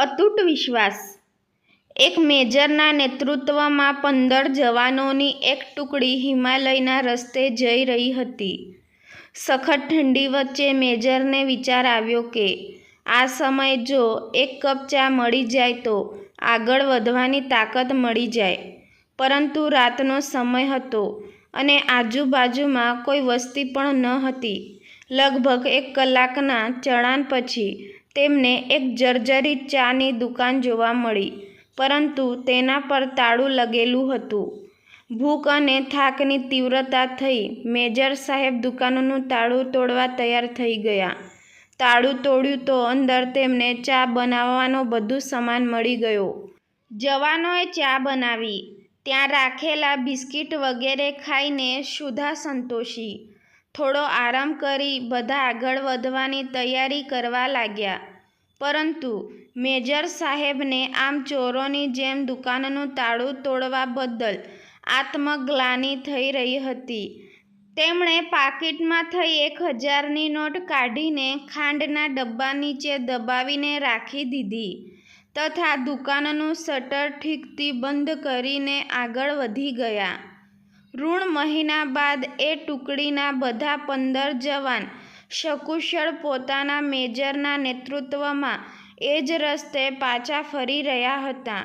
અતૂટ વિશ્વાસ. એક મેજરના નેતૃત્વમાં પંદર જવાનોની એક ટુકડી હિમાલયના રસ્તે જઈ રહી હતી. સખત ઠંડી વચ્ચે મેજરને વિચાર આવ્યો કે, આ સમયે જો એક કપ ચા મળી જાય તો આગળ વધવાની તાકાત મળી જાય. પરંતુ રાતનો સમય હતો અને આજુબાજુમાં કોઈ વસ્તી પણ ન હતી. લગભગ એક કલાકના ચઢાણ પછી તેમને એક જર્જરિત ચાની દુકાન જોવા મળી, પરંતુ તેના પર તાળું લગેલું હતું. ભૂખ અને થાકની તીવ્રતા થઈ, મેજર સાહેબ દુકાનનું તાળું તોડવા તૈયાર થઈ ગયા. તાળું તોડ્યું તો અંદર તેમને ચા બનાવવાનો બધું સામાન મળી ગયો. જવાનોએ ચા બનાવી. ત્યાં રાખેલા બિસ્કિટ વગેરે ખાઈને સુધા સંતોષી. થોડો આરામ કરી બધા આગળ વધવાની તૈયારી કરવા લાગ્યા. પરંતુ મેજર સાહેબને આમ ચોરોની જેમ દુકાનનું તાળું તોડવા બદલ આત્મગ્લાની થઈ રહી હતી. તેમણે પાકીટમાં થઈ એક હજારની નોટ કાઢીને ખાંડના ડબ્બા નીચે દબાવીને રાખી દીધી તથા દુકાનનું શટર ઠીકથી બંધ કરીને આગળ વધી ગયા. ઋણ મહિના બાદ એ ટુકડીના બધા પંદર જવાન સકુશળ પોતાના મેજરના નેતૃત્વમાં એ જ રસ્તે પાછા ફરી રહ્યા હતા.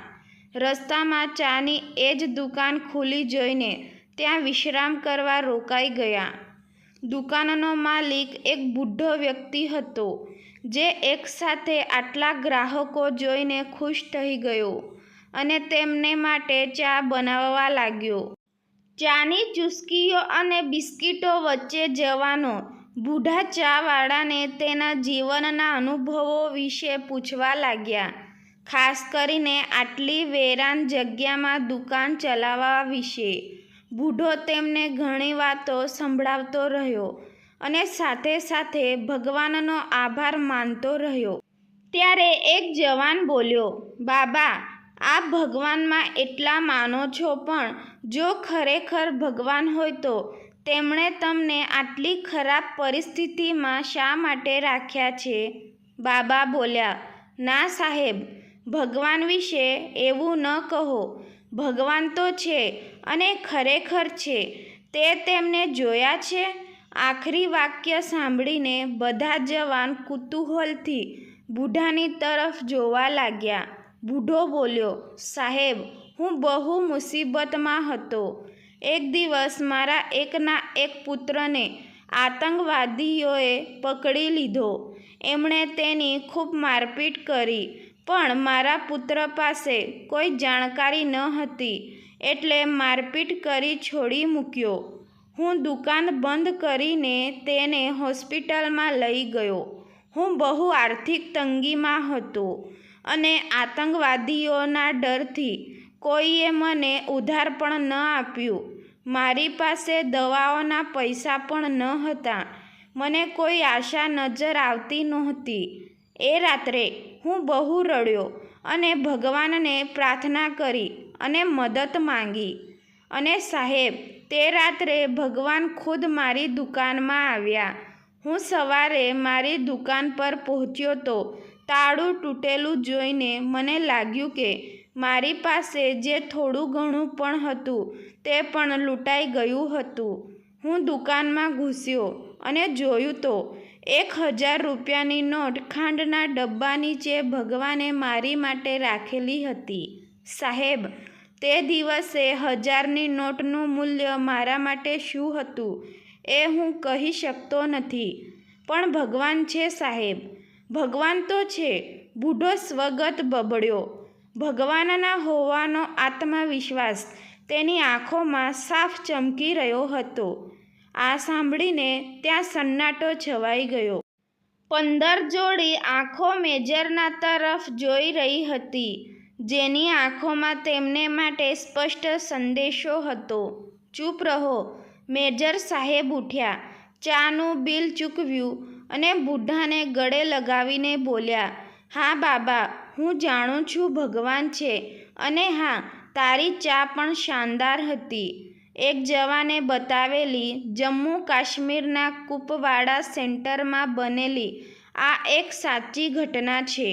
રસ્તામાં ચાની એ જ દુકાન ખુલી જોઈને ત્યાં વિશ્રામ કરવા રોકાઈ ગયા. દુકાનનો માલિક એક બુઢો વ્યક્તિ હતો, જે એકસાથે આટલા ગ્રાહકો જોઈને ખુશ થઈ ગયો અને તેમને માટે ચા બનાવવા લાગ્યો. ચાની ચુસ્કીઓ અને બિસ્કિટો વચ્ચે જવાનો બુઢા ચાવાળાને તેના જીવનના અનુભવો વિશે પૂછવા લાગ્યા. ખાસ કરીને આટલી વેરાન જગ્યામાં દુકાન ચલાવવા વિશે. બુઢો તેમને ઘણી વાતો સંભળાવતો રહ્યો અને સાથે સાથે ભગવાનનો આભાર માનતો રહ્યો. ત્યારે એક જવાન બોલ્યો, બાબા આપ ભગવાનમાં એટલા માનો છો પણ જો ખરેખર ભગવાન હોય તો તેમણે તમને આટલી ખરાબ પરિસ્થિતિમાં શા માટે રાખ્યા છે? બાબા બોલ્યા, ના સાહેબ, ભગવાન વિશે એવું ન કહો. ભગવાન તો છે અને ખરેખર છે. તે તેમને જોયા છે? આખરી વાક્ય સાંભળીને બધા જવાન કુતૂહલથી બુઢાની તરફ જોવા લાગ્યા. બુઢો બોલ્યો, સાહેબ, હું બહુ મુસીબતમાં હતો. એક દિવસ મારા એકના એક પુત્રને આતંકવાદીઓએ પકડી લીધો. એમણે તેની ખૂબ મારપીટ કરી, પણ મારા પુત્ર પાસે કોઈ જાણકારી ન હતી, એટલે મારપીટ કરી છોડી મૂક્યો. હું દુકાન બંધ કરીને તેને હોસ્પિટલમાં લઈ ગયો. હું બહુ આર્થિક તંગીમાં હતો. અને આતંકવાદીઓના ડરથી કોઈએ મને ઉધાર પણ ન આપ્યું. મારી પાસે દવાઓના પૈસા પણ ન હતા. મને કોઈ આશા નજર આવતી નહોતી. એ રાત્રે હું બહુ રડ્યો અને ભગવાનને પ્રાર્થના કરી અને મદદ માંગી. અને સાહેબ, તે રાત્રે ભગવાન ખુદ મારી દુકાનમાં આવ્યા. હું સવારે મારી દુકાન પર પહોંચ્યો તો તાળું તૂટેલું જોઈને મને લાગ્યું કે મારી પાસે જે થોડું ઘણું પણ હતું તે પણ લૂંટાઈ ગયું હતું. હું દુકાનમાં ઘૂસ્યો અને જોયું તો એક હજાર રૂપિયાની નોટ ખાંડના ડબ્બા નીચે ભગવાને મારી માટે રાખેલી હતી. સાહેબ, તે દિવસે હજારની નોટનું મૂલ્ય મારા માટે શું હતું એ હું કહી શકતો નથી. પણ ભગવાન છે સાહેબ ભગવાન તો છે. બુઢો સ્વગત બબડ્યો. ભગવાનના હોવાનો આત્મવિશ્વાસ તેની આંખોમાં સાફ ચમકી રહ્યો હતો. આ સાંભળીને ત્યાં સન્નાટો છવાઈ ગયો. પંદર જોડી આંખો મેજરના તરફ જોઈ રહી હતી, જેની આંખોમાં તેમને માટે સ્પષ્ટ સંદેશો હતો. ચૂપ રહો. મેજર સાહેબ ઉઠ્યા. ચાનું બિલ ચૂકવ્યું. અને બુઢાને ગળે લગાવીને બોલ્યા, હા બાબા, હું જાણું છું ભગવાન છે અને હા, તારી ચા પણ શાનદાર હતી. એક જવાને બતાવેલી જમ્મુ કાશ્મીરના કુપવાડા સેન્ટરમાં બનેલી આ એક સાચી ઘટના છે.